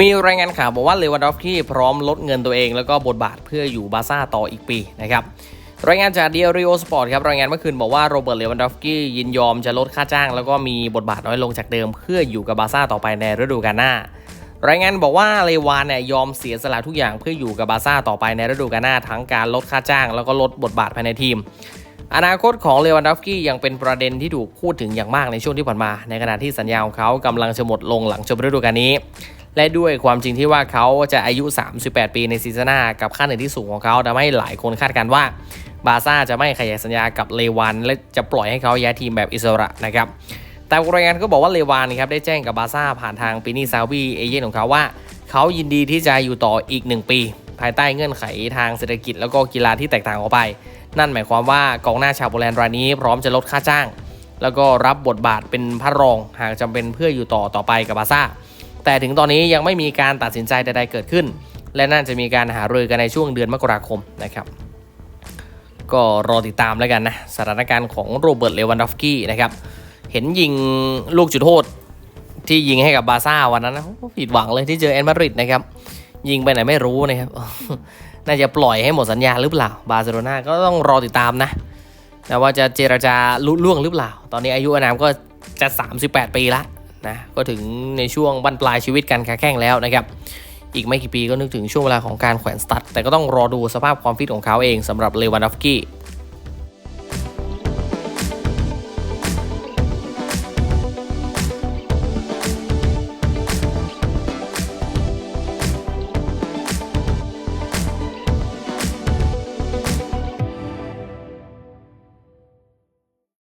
มีรายงานข่าวบอกว่าเลวานดอฟสกี้พร้อมลดเงินตัวเองแล้วก็บทบาทเพื่ออยู่บาซ่าต่ออีกปีนะครับรายงานจากเดียริโอสปอร์ตครับรายงานเมื่อคืนบอกว่าโรเบิร์ตเลวานดอฟสกี้ยินยอมจะลดค่าจ้าง แล้วก็มีบทบาทน้อยลงจากเดิมเพื่ออยู่กับบาซ่าต่อไปในฤดูกาลหน้า รายงานบอกว่าเลวานเนี่ยยอมเสียสละทุกอย่างเพื่ออยู่กับบาซ่าต่อไปในฤดูกาลหน้าทั้งการลดค่าจ้าง แล้วก็ลดบทบาทภายในทีม อนาคตของเลวันดอฟสกี้ยังเป็นประเด็นที่ถูกพูดถึงอย่างมากในช่วงที่ผ่านมา ในขณะที่สัญญาของเขากำลังจะหมดลงหลังจบฤดูกาลนี้ และด้วยความจริงที่ว่าเขาจะอายุ 38 ปีในซีซั่นหน้ากับค่าเหนื่อยที่สูงของเขาทำให้หลายคนคาดการณ์ว่าบาร์ซ่าจะไม่ขยายสัญญากับเลวานและจะปล่อยให้เขาย้ายทีมแบบอิสระนะครับแต่รายงานก็บอกว่าเลวานครับได้แจ้งกับบาร์ซ่าผ่านทางปินี่ซาวีเอเย่นของเขาว่า เขายินดีที่จะอยู่ต่ออีก 1 ปี ภายใต้เงื่อนไขทางเศรษฐกิจแล้วก็กีฬาที่แตกต่างออกไป นั่นหมายความว่ากองหน้าชาวโปแลนด์รายนี้พร้อมจะลดค่าจ้าง แล้วก็รับบทบาทเป็นพระรองหากจำเป็นเพื่ออยู่ต่อต่อไปกับบาร์ซ่า แต่ถึงตอนนี้ยังไม่มีการตัดสินใจใดๆเกิดขึ้น และน่าจะมีการหารือกันในช่วงเดือนมกราคมนะครับ ก็รอติดตามแล้วกันนะสถานการณ์ของโรเบิร์ตเลวันดอฟกี้นะครับ เห็นยิงลูกจุดโทษที่ยิงให้กับบาซ่าวันนั้นนะผิดหวังเลยที่เจอแอนมาริดนะครับ ยิงไปไหนไม่รู้นะครับ น่าจะปล่อยให้หมดสัญญาหรือเปล่า บาร์เซโลนาก็ต้องรอติดตามนะแต่ว่าจะเจรจาลุล่วงหรือเปล่า ตอนนี้อายุอานามก็จะ 38 ปีละ นะก็ถึงในช่วงบรรปลายชีวิตการค้าแข้งแล้วนะครับ อีกไม่กี่ปีก็นึกถึงช่วงเวลาของการแขวนสตัดแต่ก็ต้องรอดูสภาพความฟิตของเขาเองสำหรับเลวานดอฟสกี้